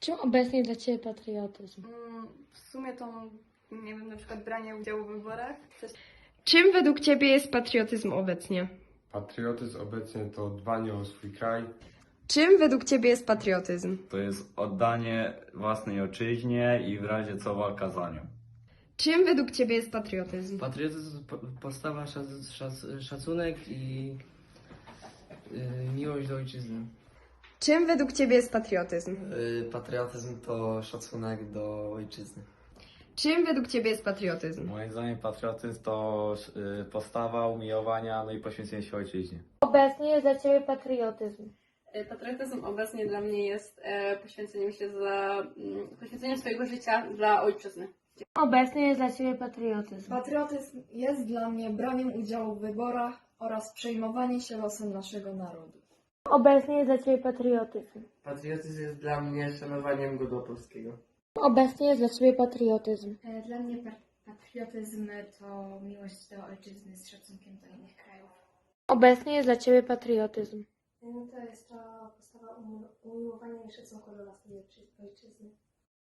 Czym obecnie dla Ciebie patriotyzm? Mm, W sumie to, nie wiem, na przykład branie udziału w wyborach. Coś Czym według Ciebie jest patriotyzm obecnie? Patriotyzm obecnie to dbanie o swój kraj, Czym według Ciebie jest patriotyzm? To jest oddanie własnej ojczyźnie i w razie co walka za nią. Czym według Ciebie jest patriotyzm? Patriotyzm to po- postawa, szac, szac, szacunek i y, miłość do ojczyzny. Czym według Ciebie jest patriotyzm? Y, Patriotyzm to szacunek do ojczyzny. Czym według Ciebie jest patriotyzm? Moim zdaniem patriotyzm to y, postawa umiłowania no i poświęcenie się ojczyźnie. Obecnie jest dla Ciebie patriotyzm. E, Patriotyzm obecnie dla mnie jest e, poświęceniem się za, mm, poświęceniem swojego życia dla ojczyzny. Obecnie jest dla Ciebie patriotyzm. Patriotyzm jest dla mnie braniem udziału w wyborach oraz przejmowanie się losem naszego narodu. Obecnie jest dla Ciebie patriotyzm. Patriotyzm jest dla mnie szanowaniem godła polskiego. Obecnie jest dla Ciebie patriotyzm. E, Dla mnie pa- patriotyzm to miłość do ojczyzny z szacunkiem do innych krajów. Obecnie jest dla Ciebie patriotyzm. To jest to postawa umiłowania i szacunku do własnej ojczyzny.